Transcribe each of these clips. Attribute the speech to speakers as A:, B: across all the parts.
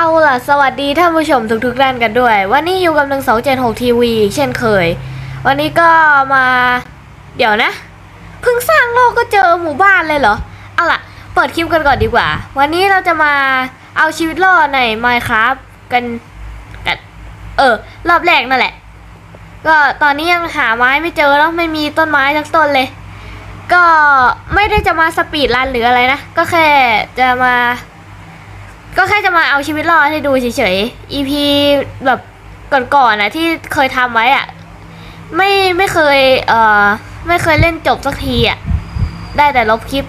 A: เอาล่ะ สวัสดีท่านผู้ชมทุกๆท่านกันด้วย วันนี้อยู่กับหนึ่งสองเจ็ดหกทีวีเช่นเคย วันนี้ก็มา เดี๋ยวนะ เพิ่งสร้างโลกก็เจอหมู่บ้านเลยเหรอ เอาล่ะ เปิดคลิปกันก่อนดีกว่า วันนี้เราจะมาเอาชีวิตรอดใน Minecraft กันกัน เออ รอบแรกนั่นแหละ ก็ตอนนี้ยังหาไม้ไม่เจอแล้วไม่มีต้นไม้สักต้นเลย ก็ไม่ได้จะมาสปีดรันหรืออะไรนะ ก็แค่จะมา ก็แค่จะมาเอาชีวิตรอดให้ดูเฉยๆ EP แบบก่อนๆนะที่เคยทำไว้อะไม่ไม่เคยเอ่อไม่เคยเล่นจบสักทีอะได้แต่ลบคลิป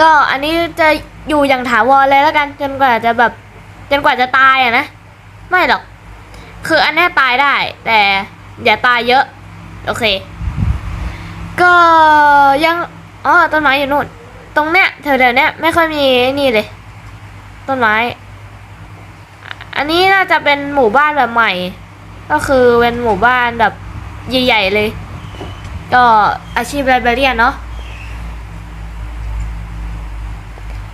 A: ก็อันนี้จะอยู่อย่างถาวรเลยแล้วกันจนกว่าจะแบบจนกว่าจะตายอะนะ ไม่หรอก คืออันนี้ตายได้ แต่อย่าตายเยอะ โอเค ก็ยังอ๋อต้นไม้อยู่นู่น ตรงเนี้ยแถวๆเนี้ยไม่ค่อยมีนี่เลย ต้นไม้ อันนี้น่าจะเป็นหมู่บ้านแบบใหม่ ก็คือเป็นหมู่บ้านแบบใหญ่ๆเลย ก็อาชีพไลบรารียนเนาะ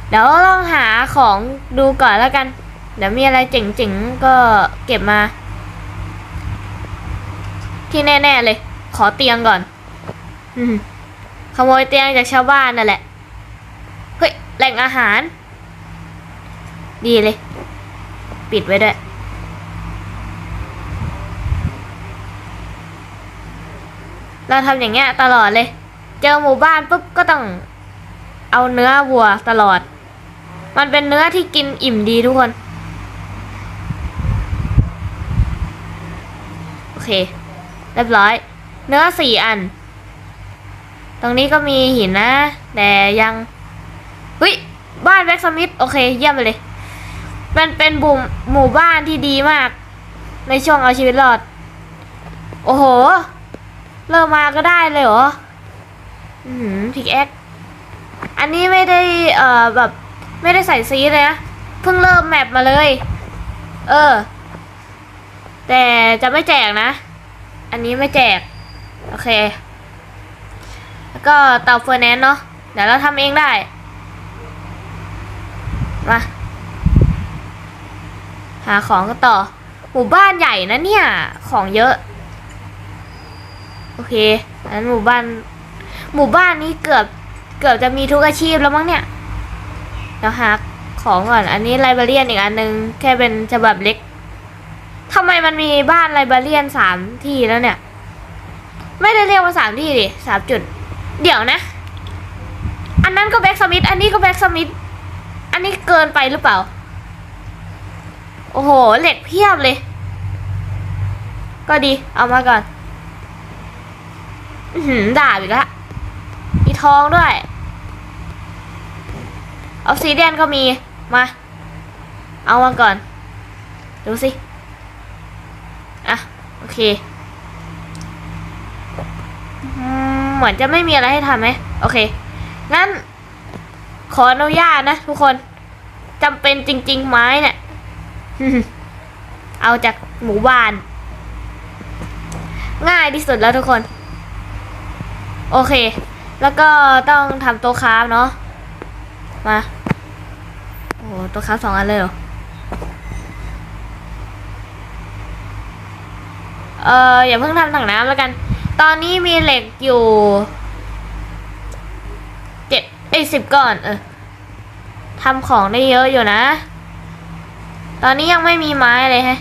A: เดี๋ยวลองหาของดูก่อนแล้วกัน เดี๋ยวมีอะไรเจ๋งๆ ก็เก็บมา ที่แน่ๆเลย ขอเตียงก่อน อืมขโมยเตียงจากชาวบ้านนั่นแหละ เฮ้ย แหล่งอาหาร ดีเลย ปิดไว้ด้วย เราทำอย่างเงี้ยตลอดเลย เจอหมู่บ้านปุ๊บก็ต้องเอาเนื้อวัวตลอด มันเป็นเนื้อที่กินอิ่มดีทุกคน โอเค เรียบร้อย เนื้อสี่อัน ตรงนี้ก็มีหินนะ แต่ยังเฮ้ยบ้านแบ็กสมิธโอเค เยี่ยมไปเลย มันเป็นบุ่มหมู่บ้านที่ดีมาก ในช่วงเอาชีวิตรอด โอ้โห เริ่มมาก็ได้เลยเหรอ อืมพิกแอคอันนี้ไม่ได้เอ่อแบบไม่ได้ใส่ซีเลยนะเพิ่งเริ่มแมปมาเลย เออ แต่จะไม่แจกนะ อันนี้ไม่แจก โอเค แล้วก็เตาเฟอร์แนนซ์เนาะเดี๋ยวเราทำเองได้ มา หาของกันต่อ หมู่บ้านใหญ่นะเนี่ย ของเยอะ โอเคอันนั้หมู่บ้าน หมู่บ้านนี้เกือบเกือบจะมีทุกอาชีพแล้วมั้งเนี่ยเดี๋ยวหาของก่อน อันนี้ไลบรารียนอีกอันนึง แค่เป็นฉบับเล็กทำไมมันมีบ้านไลบรารียนสามที่แล้วเนี่ย ไม่ได้เรียกว่าสามที่ดิสามจุด เดี๋ยวนะ อันนั้นก็แบ็กสมิธอันนี้ก็แบ็กสมิธอันนี้เกินไปหรือเปล่า โอ้โห เหล็กเพียบเลย ก็ดี เอามาก่อน อือหือด่าบอีกแล้วมีทองด้วย ออฟซิเดียนก็มี มา เอามาก่อน ดูสิ อะ โอเค เหมือนจะไม่มีอะไรให้ทำไหม โอเค งั้น ขออนุญาตนะทุกคนจำเป็นจริง ๆ ไม้เนี่ย เอาจากหมู่บ้าน ง่ายที่สุดแล้วทุกคน โอเค แล้วก็ต้องทำโต๊ะคราฟเนาะมาโอ้โต๊ะคราฟสองอันเลยเหรอเอออย่าเพิ่งทำถังน้ำแล้วกัน ตอนนี้มีเหล็กอยู่เจ็ดไอ้สิบก้อน เออทำของได้เยอะอยู่นะ ตอนนี้ยังไม่มีไม้เลยฮะ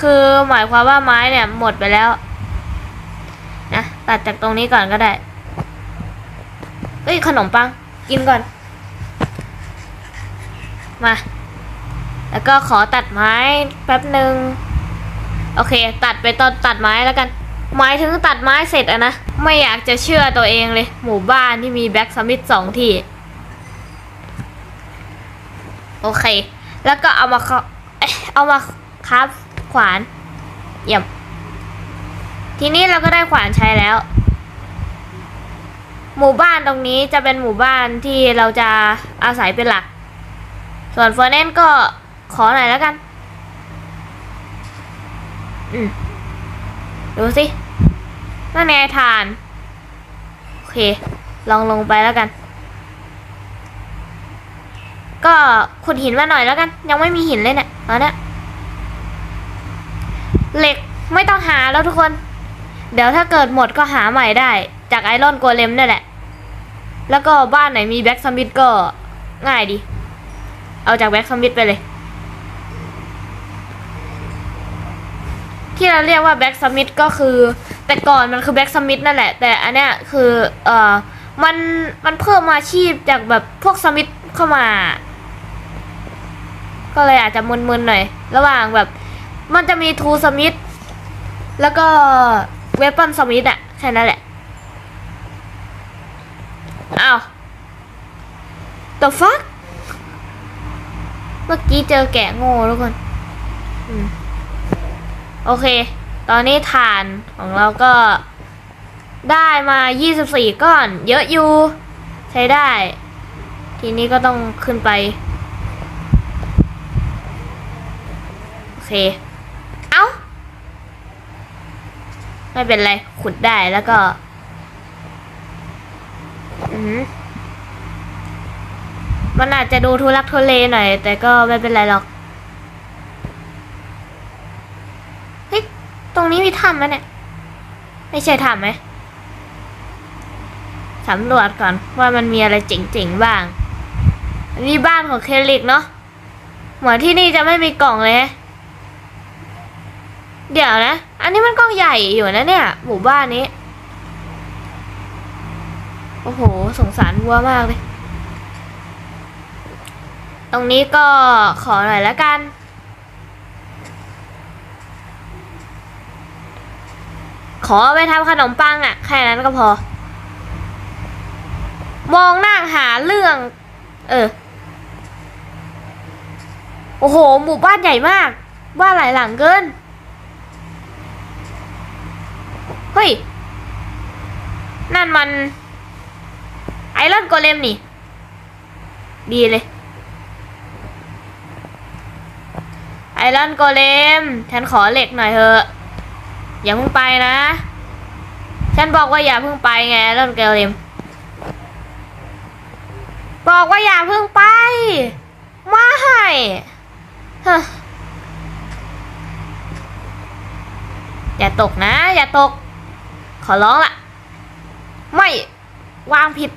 A: คือหมายความว่าไม้เนี่ยหมดไปแล้ว นะตัดจากตรงนี้ก่อนก็ได้ เอ้ยขนมปัง กินก่อน มา แล้วก็ขอตัดไม้แป๊บหนึ่งโอเค ตัดไปตอนตัดไม้แล้วกัน หมายถึงตัดไม้เสร็จอะนะ ไม่อยากจะเชื่อตัวเองเลย หมู่บ้านที่มีแบ็กสมิธสองที่ โอเค แล้วก็เอามาเขาเอามาครับขวานเยี่ยมทีนี้เราก็ได้ขวานใช้แล้ว หมู่บ้านตรงนี้จะเป็นหมู่บ้านที่เราจะอาศัยเป็นหลัก ส่วนเฟอร์เนนก็ขอหน่อยแล้วกัน อืมดูสินั่นไงทาน โอเค ลองลงไปแล้วกัน ก็ขุดหินมาหน่อยแล้วกัน ยังไม่มีหินเลยเนี่ยตอนนี้เหล็กไม่ต้องหาแล้วทุกคน เดี๋ยวถ้าเกิดหมดก็หาใหม่ได้ จากไอรอนโกเลมนี่แหละ แล้วก็บ้านไหนมีแบ็กสมิธก็ง่ายดี เอาจากแบ็กสมิธไปเลย ที่เราเรียกว่าแบ็กสมิธก็คือ แต่ก่อนมันคือแบ็กสมิธนั่นแหละ แต่อันเนี้ยคือเอ่อมันมันเพิ่มอาชีพจากแบบพวกสมิธเข้ามา ก็เลยอาจจะมึนๆหน่อย ระหว่างแบบ มันจะมีทูสมิธแล้วก็เวปอนสมิธอะแค่นั้นแหละอ้าว the fuck เมื่อกี้เจอแกะโง่ทุกคนอโอเค ตอนนี้ฐานของเราก็ได้มา 24 ก้อน เยอะอยู่ ใช้ได้ ทีนี้ก็ต้องขึ้นไป โอ เคเอา้า ไม่เป็นไร ขุดได้แล้วก็ อือหือมันอาจจะดูทุลักทุเลหน่อย แต่ก็ไม่เป็นไรหรอก เฮ้ย ตรงนี้มีถ้ำไหมเนี่ย ไม่ใช่ถ้ำไหมสำรวจก่อนว่ามันมีอะไรเจ๋งๆบ้างนนี้บ้านของเคลิกเนาะเหมือนที่นี่จะไม่มีกล่องเลยฮะ เดี๋ยวนะ อันนี้มันกล้องใหญ่อยู่นะเนี่ย หมู่บ้านนี้ โอ้โห สงสารวัวมากเลย ตรงนี้ก็ขอหน่อยแล้วกัน ขอไปทำขนมปังอะ่ะ แค่นั้นก็พอ มองหน้าหาเรื่อง เออ โอ้โห หมู่บ้านใหญ่มาก บ้านหลายหลังเกิน เฮ้ย นั่นมัน ไอรอนโกเลมนี่ ดีเลย ไอรอนโกเลม ฉันขอเหล็กหน่อยเถอะ อย่าเพิ่งไปนะ ฉันบอกว่าอย่าเพิ่งไปไงไอรอนโกเลม บอกว่าอย่าเพิ่งไป ไม่ฮะอย่าตกนะ อย่าตก ขอร้องล่ะไม่ วางผิด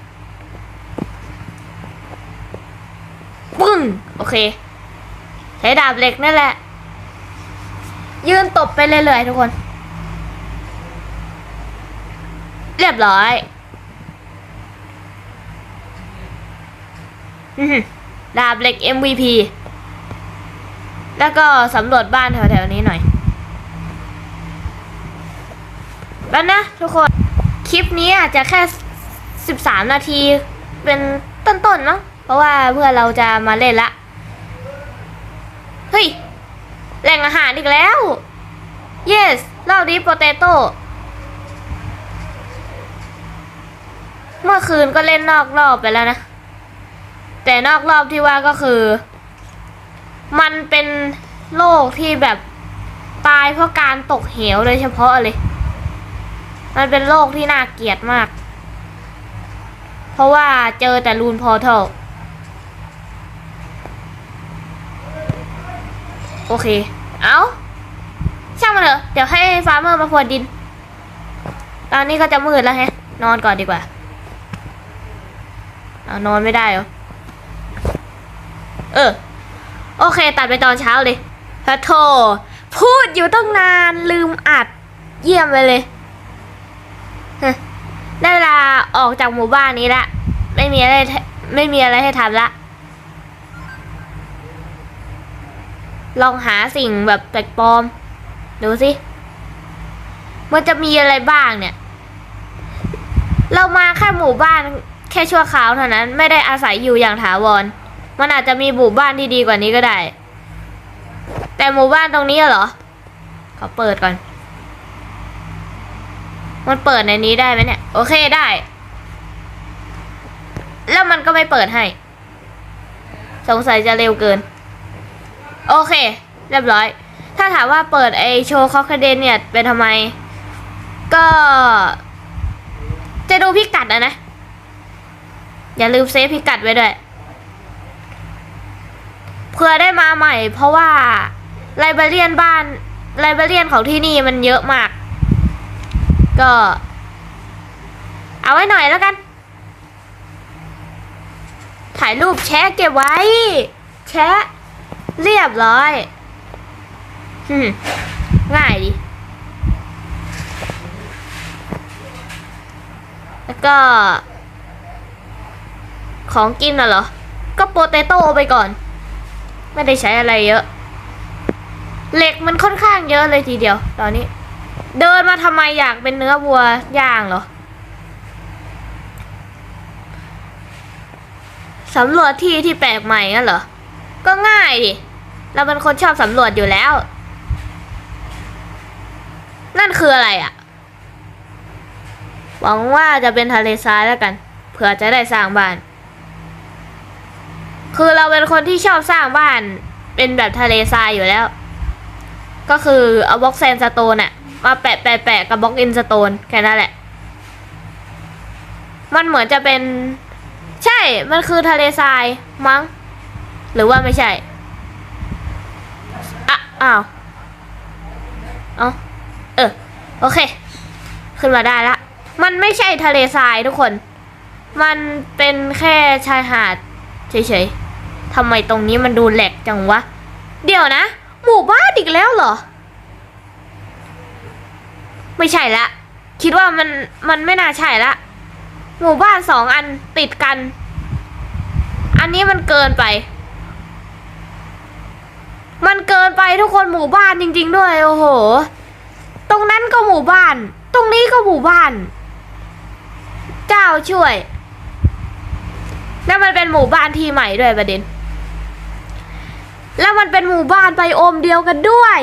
A: ปึ้ง โอเค ใช้ดาบเหล็กนั่นแหละ ยืนตบไปเรื่อยๆทุกคน เรียบร้อยดาบเหล็ก MVP แล้วก็สำรวจบ้านแถวๆนี้หน่อย แล้วนะทุกคน คลิปนี้อาจจะแค่ 13 นาทีเป็นต้นๆเนาะเพราะว่าเพื่อเราจะมาเล่นละ เฮ้ย แหล่งอาหารอีกแล้ว yes รอบนี้โปเตโต้เมื่อคืนก็เล่นนอกรอบไปแล้วนะ แต่นอกรอบที่ว่าก็คือ มันเป็นโรคที่แบบตายเพราะการตกเหวโดยเฉพาะเลย มันเป็นโรคที่น่าเกลียดมาก เพราะว่าเจอแต่รูนพอเทลโอเค เอาช่างมันเถอะ เดี๋ยวให้ฟาร์มเมอร์มาพรวนดิน ตอนนี้ก็จะมืดแล้วแฮะ นอนก่อนดีกว่า เอานอนไม่ได้เหรอ เออ โอเค ตัดไปตอนเช้าเลยพระโท พูดอยู่ตั้งนานลืมอัด เยี่ยมไปเลยฮะได้เวลา ออกจากหมู่บ้านนี้ละ ไม่มีอะไรไม่มีอะไรให้ทำละ ลองหาสิ่งแบบแปลกปลอม ดูสิ มันจะมีอะไรบ้างเนี่ย เรามาแค่หมู่บ้านแค่ชั่วคราวเท่านั้น ไม่ได้อาศัยอยู่อย่างถาวร มันอาจจะมีหมู่บ้านที่ดีกว่านี้ก็ได้ แต่หมู่บ้านตรงนี้เหรอ ขอเปิดก่อน มันเปิดในนี้ได้ไหมเนี่ย โอเคได้ แล้วมันก็ไม่เปิดให้ สงสัยจะเร็วเกิน โอเค เรียบร้อย ถ้าถามว่าเปิดไอโชว์คอคเดนเนี่ยเป็นทำไม ก็ จะดูพิกัดอะนะ อย่าลืมเซฟพิกัดไว้ด้วยเพื่อได้มาใหม่ เพราะว่าไลบราเรียนบ้านไลบราเรียนของที่นี่มันเยอะมาก ก็ เอาไว้หน่อยแล้วกัน ถ่ายรูปแชะเก็บไว้ แชะ เรียบร้อยง่ายดิ แล้วก็ ของกินน่ะเหรอ ก็โปเตโต้ไปก่อน ไม่ได้ใช้อะไรเยอะ เหล็กมันค่อนข้างเยอะเลยทีเดียว ตอนนี้ เดินมาทำไมอยากเป็นเนื้อวัวย่างเหรอ สำรวจที่ที่แปลกใหม่งั้นเหรอ ก็ง่ายดิ เราเป็นคนชอบสำรวจอยู่แล้ว นั่นคืออะไรอะ่ะ หวังว่าจะเป็นทะเลทรายแล้วกัน เผื่อจะได้สร้างบ้าน คือเราเป็นคนที่ชอบสร้างบ้าน เป็นแบบทะเลทรายอยู่แล้ว ก็คือเอาบล็อกแซนสโตนอะมาแปะแปะแปะกับบล็อกอินสโตนแค่นั้นแหละ มันเหมือนจะเป็น ใช่ มันคือทะเลทรายมั้ง หรือว่าไม่ใช่อะอ้าวเอาเออ โอเค ขึ้นมาได้ละ มันไม่ใช่ทะเลทรายทุกคน มันเป็นแค่ชายหาดเฉยๆทำไมตรงนี้มันดูแหลกจังวะ เดี๋ยวนะ หมู่บ้านอีกแล้วเหรอ ไม่ใช่ละ คิดว่ามัน มันไม่น่าใช่ละ หมู่บ้านสองอันติดกัน อันนี้มันเกินไป มันเกินไปทุกคนหมู่บ้านจริง ๆ ด้วย โอ้โห ตรงนั้นก็หมู่บ้าน ตรงนี้ก็หมู่บ้าน เจ้าช่วยแล้วมันเป็นหมู่บ้านที่ใหม่ด้วยประเด็น แล้วมันเป็นหมู่บ้านไบโอมเดียวกันด้วย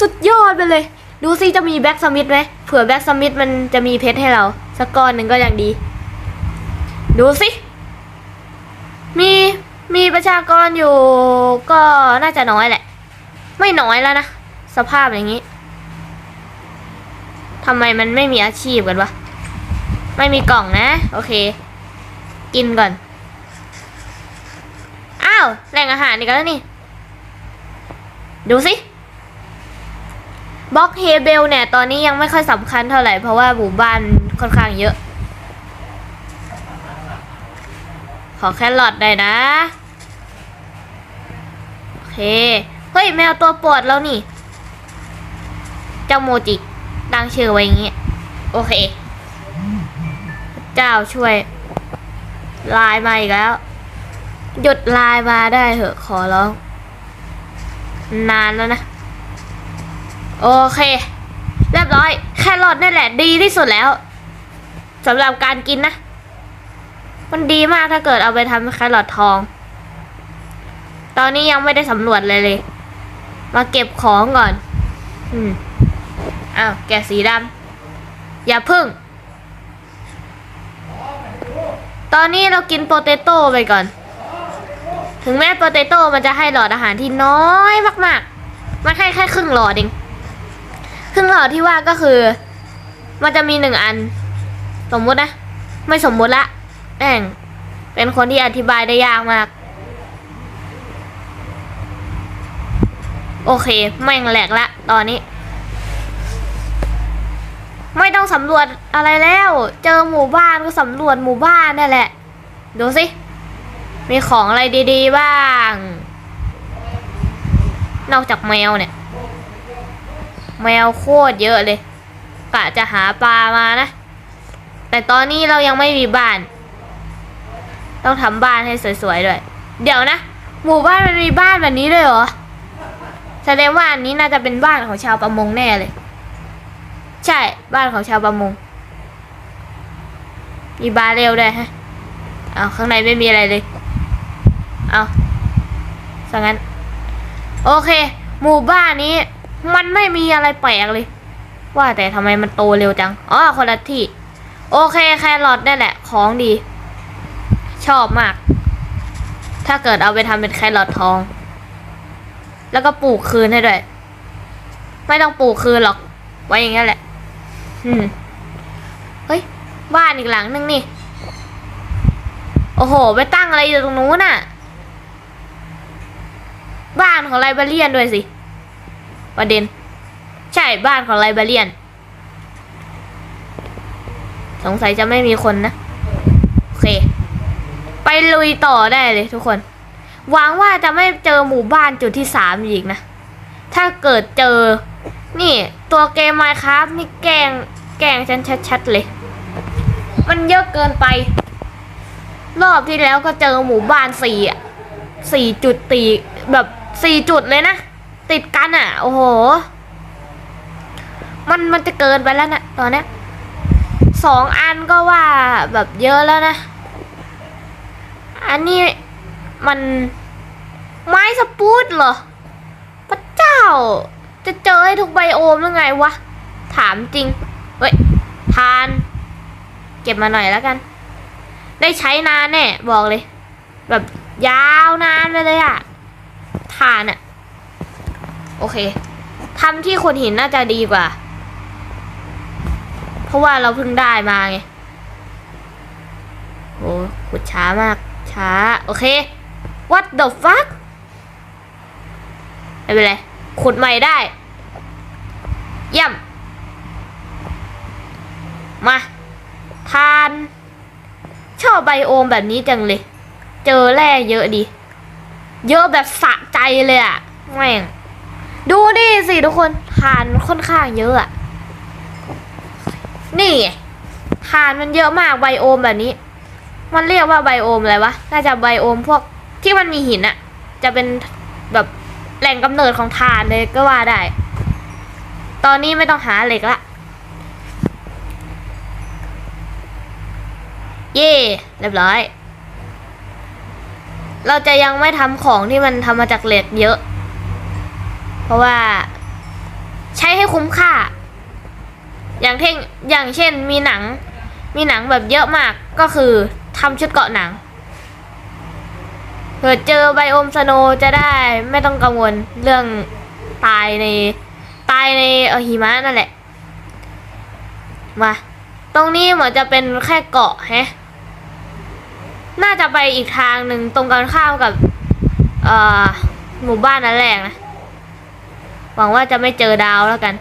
A: สุดยอดไปเลย ดูซิจะมีแบ็กสมิธไหมเผื่อแบ็กสมิธมันจะมีเพชรให้เรา สักก้อนหนึ่งก็ยังดี ดูสิ มีมีประชากรอยู่ก็น่าจะน้อยแหละ ไม่น้อยแล้วนะ สภาพอย่างนี้ทำไมมันไม่มีอาชีพกันวะ ไม่มีกล่องนะ โอเค กินก่อน อ้าว แหล่งอาหารอีกแล้วนี่ ดูสิบล็อกเฮเบลเนี่ย ตอนนี้ยังไม่ค่อยสำคัญเท่าไหร่ เพราะว่าหมู่บ้าน ค่อนข้างเยอะ ขอแค่หลอดได้นะ โอเค เฮ้ย แมวตัวปวดแล้วนี่ เจ้าโมจิตั้งชื่อไว้อย่างงี้ โอเค เจ้าช่วยไลน์มาอีกแล้ว หยุดไลน์มาได้เถอะขอร้อง นานแล้วนะ โอเค เรียบร้อย แครอทนี่แหละดีที่สุดแล้ว สำหรับการกินนะ มันดีมากถ้าเกิดเอาไปทำแครอททอง ตอนนี้ยังไม่ได้สำรวจเลยเลย มาเก็บของก่อน อืมอ้าวแกะสีดำอย่าพึ่ง ตอนนี้เรากินโปเตโต้ไปก่อน ถึงแม้โปเตโต้มันจะให้หลอดอาหารที่น้อยมากๆ มันแค่แค่ครึ่งหลอดเอง ครึ่งหลอดที่ว่าก็คือ มันจะมีหนึ่งอัน สมมุตินะ ไม่สมมุติละแม่งเป็นคนที่อธิบายได้ยากมาก โอเค แม่งแหลกละ ตอนนี้ ไม่ต้องสำรวจอะไรแล้ว เจอหมู่บ้านก็สำรวจหมู่บ้านนั่นแหละ ดูสิ มีของอะไรดีๆบ้าง นอกจากแมวเนี่ย แมวโคตรเยอะเลย กะจะหาปลามานะ แต่ตอนนี้เรายังไม่มีบ้าน ต้องทำบ้านให้สวยๆด้วย เดี๋ยวนะ หมู่บ้านมันมีบ้านแบบนี้เลยเหรอ แสดงว่าอันนี้น่าจะเป็นบ้านของชาวประมงแน่เลย ใช่ บ้านของชาวประมง มีบาเรลด้วยฮะ เอาข้างในไม่มีอะไรเลย เอาสังั้น โอเค หมู่บ้านนี้ มันไม่มีอะไรแปลกเลย ว่าแต่ทำไมมันโตเร็วจัง อ๋อ คนละที่ โอเคแครอทได้แหละ ของดี ชอบมาก ถ้าเกิดเอาไปทำเป็นแครอททอง แล้วก็ปลูกคืนให้ด้วย ไม่ต้องปลูกคืนหรอก ไว้อย่างนี้แหละ อืม เฮ้ย บ้านอีกหลังนึงนี่ โอ้โห ไปตั้งอะไรอยู่ตรงนู้นน่ะ บ้านของไลบราเรียนด้วยสิ ประเด็น ใช่บ้านของไลบราเรียน สงสัยจะไม่มีคนนะ โอเค ไปลุยต่อได้เลยทุกคนหวังว่าจะไม่เจอหมู่บ้านจุดที่สามอีกนะ ถ้าเกิดเจอ นี่ตัวเกมไมครับนี่แกล้งแกล้งฉันชัดๆเลย มันเยอะเกินไป รอบที่แล้วก็เจอหมู่บ้านสี่อะสี่จุดตีแบบสี่จุดเลยนะ ติดกันอะ โอ้โห มันมันจะเกินไปแล้วนะตอนเนี้ย สองอันก็ว่าแบบเยอะแล้วนะ อันนี้มันไม้สปูตเหรอ พระเจ้า จะเจอให้ทุกไบโอมหรือไงวะ ถามจริง เฮ้ย ทาน เก็บมาหน่อยแล้วกัน ได้ใช้นานแน่ บอกเลย แบบยาวนานไปเลยอะทานอะโอเคทำที่ขุดหินน่าจะดีกว่า ราะว่าเราเพิ่งได้มาไง โอ้ขุดช้ามาก ช้า โอเค what the fuck ไม่เป็นไร ขุดใหม่ได้ เยี่ยม มา ทาน ชอบไบโอมแบบนี้จังเลย เจอแร่เยอะดี เยอะแบบสะใจเลยอะแม่ง ดูดิสิทุกคนทานค่อนข้างเยอะอะ นี่ทานมันเยอะมากไบโอมแบบนี้ มันเรียกว่าไบโอมอะไรวะ น่าจะไบโอมพวกที่มันมีหินอะจะเป็นแบบแหล่งกำเนิดของทานเลยก็ว่าได้ ตอนนี้ไม่ต้องหาเหล็กละ เย่เรียบร้อย เราจะยังไม่ทำของที่มันทำมาจากเหล็กเยอะ เพราะว่าใช้ให้คุ้มค่า อย่างเท่งอย่างเช่นมีหนัง มีหนังแบบเยอะมากก็คือทำชุดเกาะหนังเผื่อเจอไบโอมสโนจะได้ไม่ต้องกังวลเรื่องตายในตายในเออหิมะนั่นแหละ มา ตรงนี้เหมือนจะเป็นแค่เกาะแฮะ น่าจะไปอีกทางหนึ่งตรงกันข้ามกับเอ่อหมู่บ้านนั้นแรกนะ หวังว่าจะไม่เจอดาวแล้วกัน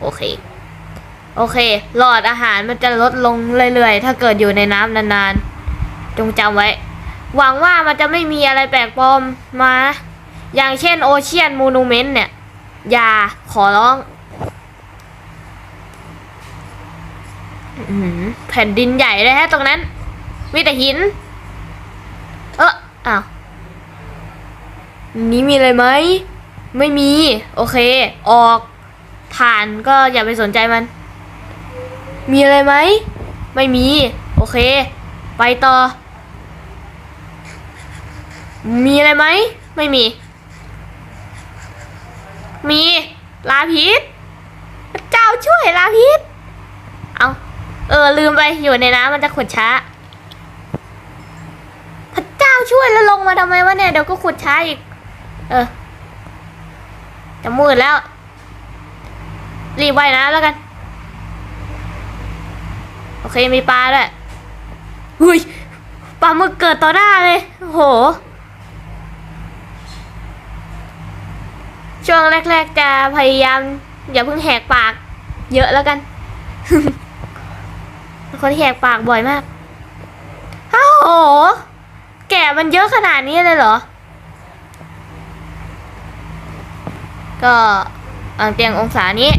A: โอเค โอเค หลอดอาหารมันจะลดลงเรื่อยๆ ถ้าเกิดอยู่ในน้ำนานๆ จงจำไว้ หวังว่ามันจะไม่มีอะไรแปลกปลอมมา อย่างเช่นโอเชียนมูนูเมนต์เนี่ย อย่าขอร้องอแผ่นดินใหญ่เลยฮะตรงนั้น มีแต่หิน เอออ้าว นี้มีอะไรไหม ไม่มี โอเค ออก ผ่านก็อย่าไปสนใจมัน มีอะไรไหม ไม่มี โอเค ไปต่อ มีอะไรไหม ไม่มี มีลาพิษพเจ้าช่วยลาพิษเอาเออ ลืมไปอยู่ในน้ำมันจะขุดช้าพระเจ้าช่วยแล้วลงมาทำไมวะเนี่ย เดี๋ยวก็ขุดช้าอีก เออ จะมืดแล้ว รีบว่ายน้ำแล้วกัน โอเคมีปลาด้วยหุยปลาหมึกเกิดต่อหน้าเลยโอ้โห ช่วงแรก ๆ จะพยายาม อย่าเพิ่งแหกปาก เยอะแล้วกันเป็นคนที่แหกปากบ่อยมากโอ้โห แก่มันเยอะขนาดนี้เลยเหรอ ก็วางเตียงองศานี้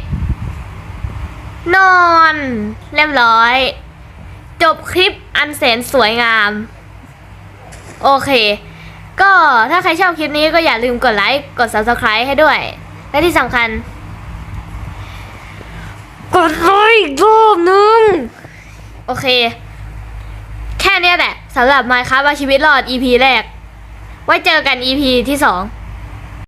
A: นอน เรียบร้อย จบคลิปอันแสนสวยงาม โอเค ก็ถ้าใครชอบคลิปนี้ก็อย่าลืมกดไลค์ กด subscribe ให้ด้วย และที่สำคัญ กดไลค์อีกรอบนึง โอเค แค่เนี้ยแหละสำหรับ Minecraft เอาชีวิตรอด EP แรก ไว้เจอกัน EP ที่สอง